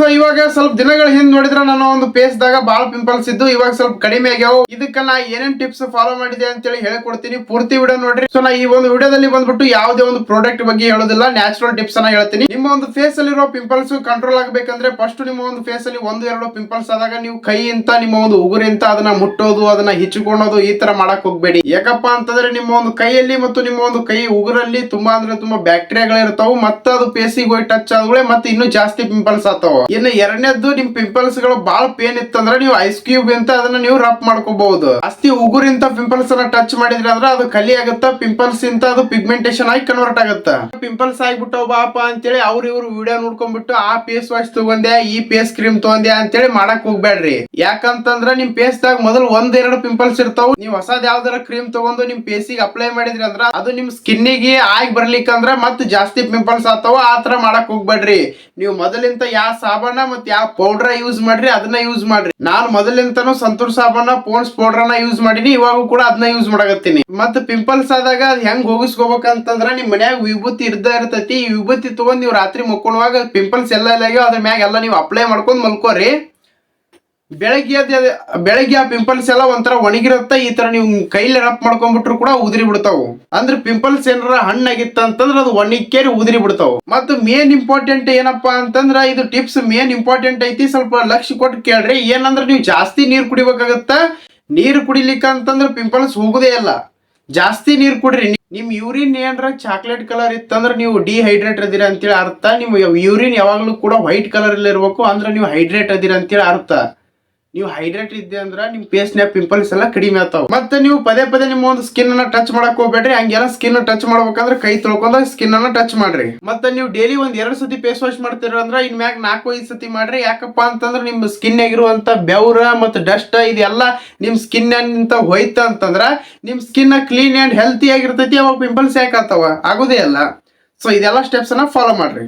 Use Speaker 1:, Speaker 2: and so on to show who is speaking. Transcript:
Speaker 1: So ಇವಾಗ ಸ್ವಲ್ಪ ದಿನಗಳ ಹಿಂದ್ ನೋಡಿದ್ರೆ ನಾನು ಒಂದು ಫೇಸ್ ದಾಗ ಬಹಳ ಪಿಂಪಲ್ಸ್ ಇದ್ದು ಇವಾಗ ಸ್ವಲ್ಪ ಕಡಿಮೆ ಆಗ್ಯಾವ. ಇದಕ್ಕ ನಾ ಏನೇನ್ ಟಿಪ್ಸ್ ಫಾಲೋ ಮಾಡಿದೆ ಅಂತೇಳಿ ಹೇಳ್ಕೊಡ್ತೀನಿ. ಪೂರ್ತಿ ವಿಡಿಯೋ ನೋಡ್ರಿ. ಸೊ ನಾ ಈ ಒಂದು ವಿಡಿಯೋದಲ್ಲಿ ಬಂದ್ಬಿಟ್ಟು ಯಾವುದೇ ಒಂದು ಪ್ರಾಡಕ್ಟ್ ಬಗ್ಗೆ ಹೇಳೋದಿಲ್ಲ. ನ್ಯಾಚುರಲ್ ಟಿಪ್ಸ್ ಅನ್ನ ಹೇಳ್ತೀನಿ. ನಿಮ್ಮ ಒಂದು ಫೇಸ್ ಅಲ್ಲಿರೋ ಪಿಂಪಲ್ಸ್ ಕಂಟ್ರೋಲ್ ಆಗ್ಬೇಕಂದ್ರೆ ಫಸ್ಟ್ ನಿಮ್ಮ ಒಂದು ಫೇಸ್ ಅಲ್ಲಿ ಒಂದು, ಎರಡು ಪಿಂಪಲ್ಸ್ ಆದಾಗ ನೀವು ಕೈಯಿಂದ, ನಿಮ್ಮ ಒಂದು ಉಗುರಿಂತ ಅದನ್ನ ಮುಟ್ಟೋದು, ಅದನ್ನ ಹಿಚ್ಕೊಳ್ಳೋದು ಈ ತರ ಮಾಡಕ್ ಹೋಗ್ಬೇಡಿ. ಯಾಕಪ್ಪ ಅಂತಂದ್ರೆ ನಿಮ್ಮ ಒಂದು ಕೈಯಲ್ಲಿ ಮತ್ತು ನಿಮ್ಮ ಒಂದು ಕೈ ಉಗುರಲ್ಲಿ ತುಂಬಾ ಅಂದ್ರೆ ತುಂಬಾ ಬ್ಯಾಕ್ಟೀರಿಯಾಗಳಿರ್ತಾವ ಮತ್ತೆ ಅದು ಫೇಸಿಗೆ ಹೋಗಿ ಟಚ್ ಆದ್ಗಳೇ ಮತ್ತೆ ಇನ್ನೂ ಜಾಸ್ತಿ ಪಿಂಪಲ್ಸ್ ಆಗ್ತಾವ. ಇನ್ನು ಎರಡನೇದ್ದು ನಿಮ್ ಪಿಂಪಲ್ಸ್ಗಳು ಬಾಳ ಪೇನ್ ಇತ್ತಂದ್ರೆ ನೀವು ಐಸ್ ಕ್ಯೂಬ್ ಅಂತ ಅದನ್ನ ನೀವು ರಫ್ ಮಾಡ್ಕೋಬಹುದು. ಅಸ್ತಿ ಉಗುರಿಂತ ಪಿಂಪಲ್ಸ್ ಅನ್ನ ಟಚ್ ಮಾಡಿದ್ರೆ ಅಂದ್ರೆ ಅದು ಕಲಿ ಆಗುತ್ತಾ? ಪಿಂಪಲ್ಸ್ ಇಂತ ಅದು ಪಿಗ್ಮೆಂಟೇಶನ್ ಆಗಿ ಕನ್ವರ್ಟ್ ಆಗುತ್ತಾ? ಪಿಂಪಲ್ಸ್ ಆಗ್ಬಿಟ್ಟು ಬಾಪ ಅಂತೇಳಿ ಅವ್ರ ಇವ್ರು ವಿಡಿಯೋ ನೋಡ್ಕೊಂಡ್ಬಿಟ್ಟು, ಆ ಫೇಸ್ ವಾಶ್ ತಗೊಂಡೆ ಈ ಫೇಸ್ ಕ್ರೀಮ್ ತಗೊಂಡೆ ಅಂತೇಳಿ ಮಾಡಕ್ ಹೋಗ್ಬೇಡ್ರಿ ಯಾಕಂತಂದ್ರ ನಿಮ್ ಫೇಸ್ ದಾಗ ಮೊದಲು ಒಂದ್ ಎರಡು ಪಿಂಪಲ್ಸ್ ಇರ್ತಾವ. ನೀವು ಹೊಸದ್ ಯಾವ್ದಾರ ಕ್ರೀಮ್ ತಗೊಂಡು ನಿಮ್ ಫೇಸಿಗೆ ಅಪ್ಲೈ ಮಾಡಿದ್ರಿ ಅಂದ್ರ ಅದು ನಿಮ್ ಸ್ಕಿನ್ನಿಗೆ ಆಗಿ ಬರ್ಲಿಕ್ಕಂದ್ರ ಮತ್ತೆ ಜಾಸ್ತಿ ಪಿಂಪಲ್ಸ್ ಆಗ್ತಾವ. ಆತರ ತರ ಮಾಡಕ್ ಹೋಗ್ಬೇಡ್ರಿ ನೀವು ಮೊದಲಿಂದ ಯಾವ ಸಾಬಾನ ಮತ್ ಯಾವ ಪೌಡರ್ ಯೂಸ್ ಮಾಡ್ರಿ, ಅದನ್ನ ಯೂಸ್ ಮಾಡ್ರಿ. ನಾನು ಮೊದಲಿಂದನೂ ಸಂತೂರ್ ಸಾಬಾನ ಪೋನ್ಸ್ ಪೌಡರ್ನ ಯೂಸ್ ಮಾಡೀನಿ, ಇವಾಗೂ ಕೂಡ ಅದನ್ನ ಯೂಸ್ ಮಾಡಕತ್ತೀನಿ. ಮತ್ ಪಿಂಪಲ್ಸ್ ಆದಾಗ ಅದ್ ಹೆಂಗ್ ಹೋಗಿಸ್ಕೋಬೇಕಂತಂದ್ರ ನಿಮ್ ಮನ್ಯಾಗ ವಿಭೂತಿ ಇರ್ದ ಇರ್ತೈತಿ, ಈ ವಿಭೂತಿ ತಗೊಂಡ್ ನೀವು ರಾತ್ರಿ ಮಕ್ಕೊಳ್ಳುವಾಗ ಪಿಂಪಲ್ಸ್ ಎಲ್ಲ ಎಲ್ಲ ಆಗ್ಯಾವ ಅದ್ರ ಮ್ಯಾಗ ಎಲ್ಲ ನೀವು ಅಪ್ಲೈ ಮಾಡ್ಕೊಂಡ್ ಮಲ್ಕೋರಿ. ಬೆಳಗ್ಗೆ ಬೆಳಗ್ಗೆ ಆ ಪಿಂಪಲ್ಸ್ ಎಲ್ಲ ಒಂಥರ ಒಣಗಿರತ್ತ, ಈ ತರ ನೀವು ಕೈಲಿ ರಪ್ ಮಾಡ್ಕೊಂಡ್ಬಿಟ್ರು ಕೂಡ ಉದುರಿ ಬಿಡ್ತಾವು. ಅಂದ್ರೆ ಪಿಂಪಲ್ಸ್ ಏನಾರ ಹಣ್ಣಾಗಿತ್ತ ಅಂತಂದ್ರ ಅದು ಒಣಗಿಕೇರಿ ಉದುರಿ ಬಿಡ್ತಾವು. ಮತ್ತು ಮೇನ್ ಇಂಪಾರ್ಟೆಂಟ್ ಏನಪ್ಪಾ ಅಂತಂದ್ರ ಇದು ಟಿಪ್ಸ್ ಮೇನ್ ಇಂಪಾರ್ಟೆಂಟ್ ಐತಿ. ಸ್ವಲ್ಪ ಲಕ್ಷ್ಯ ಕೊಟ್ಟು ಕೇಳ್ರಿ. ಏನಂದ್ರೆ ನೀವು ಜಾಸ್ತಿ ನೀರ್ ಕುಡಿಬೇಕಾಗತ್ತ. ನೀರ್ ಕುಡಿಲಿಕ್ಕ ಅಂತಂದ್ರ ಪಿಂಪಲ್ಸ್ ಹೋಗುದೇ ಇಲ್ಲ. ಜಾಸ್ತಿ ನೀರ್ ಕುಡ್ರಿ. ನಿಮ್ ಯೂರಿನ್ ಏನಾರ ಚಾಕ್ಲೇಟ್ ಕಲರ್ ಇತ್ತಂದ್ರೆ ನೀವು ಡಿಹೈಡ್ರೇಟ್ ಅದಿರ ಅಂತೇಳಿ ಅರ್ಥ. ನಿಮ್ ಯೂರಿನ್ ಯಾವಾಗ್ಲೂ ಕೂಡ ವೈಟ್ ಕಲರ್ ಅಲ್ಲಿ ಇರ್ಬೇಕು. ಅಂದ್ರೆ ನೀವು ಹೈಡ್ರೇಟ್ ಅದಿರ ಅಂತೇಳಿ ಅರ್ಥ. ನೀವು ಹೈಡ್ರೇಟ್ ಇದ್ದೆ ಅಂದ್ರೆ ಫೇಸ್ ನ್ಯಾಗ ಪಿಂಪಲ್ಸ್ ಎಲ್ಲ ಕಡಿಮೆ ಆಗ್ತಾವ. ಮತ್ತೆ ನೀವು ಪದೇ ಪದೇ ನಿಮ್ಮ ಒಂದು ಸ್ಕಿನ್ ಅನ್ನ ಟಚ್ ಮಾಡಕ್ ಹೋಗ್ಬೇಡ್ರಿ, ಹಂಗೆಲ್ಲ ಸ್ಕಿನ್ ಟಚ್ ಮಾಡ್ಬೇಕಂದ್ರೆ ಕೈ ತೊಳ್ಕೊಂಡ್ರೆ ಸ್ಕಿನ್ ಅನ್ನ ಟಚ್ ಮಾಡ್ರಿ. ಮತ್ತೆ ನೀವು ಡೈಲಿ ಒಂದ್ ಎರಡು ಸತಿ ಫೇಸ್ ವಾಶ್ ಮಾಡ್ತೀರ ಅಂದ್ರೆ ಇನ್ ಮ್ಯಾಗ ನಾಲ್ಕು, ಐದು ಸತಿ ಮಾಡ್ರಿ. ಯಾಕಪ್ಪ ಅಂತಂದ್ರೆ ನಿಮ್ ಸ್ಕಿನ್ ಆಗಿರುವಂತ ಬೆವ್ರ ಮತ್ತು ಡಸ್ಟ್ ಇದೆಲ್ಲ ನಿಮ್ ಸ್ಕಿನ್ ನಿಂತ ಹೋಯ್ತ ಅಂತಂದ್ರ ನಿಮ್ ಸ್ಕಿನ್ ಕ್ಲೀನ್ ಅಂಡ್ ಹೆಲ್ತಿ ಆಗಿರ್ತೈತಿ, ಅವಾಗ ಪಿಂಪಲ್ಸ್ ಯಾಕೆ ಆಗೋದೇ ಅಲ್ಲ ಸೊ ಇದೆಲ್ಲ ಸ್ಟೆಪ್ಸ್ ಅನ್ನ ಫಾಲೋ ಮಾಡ್ರಿ.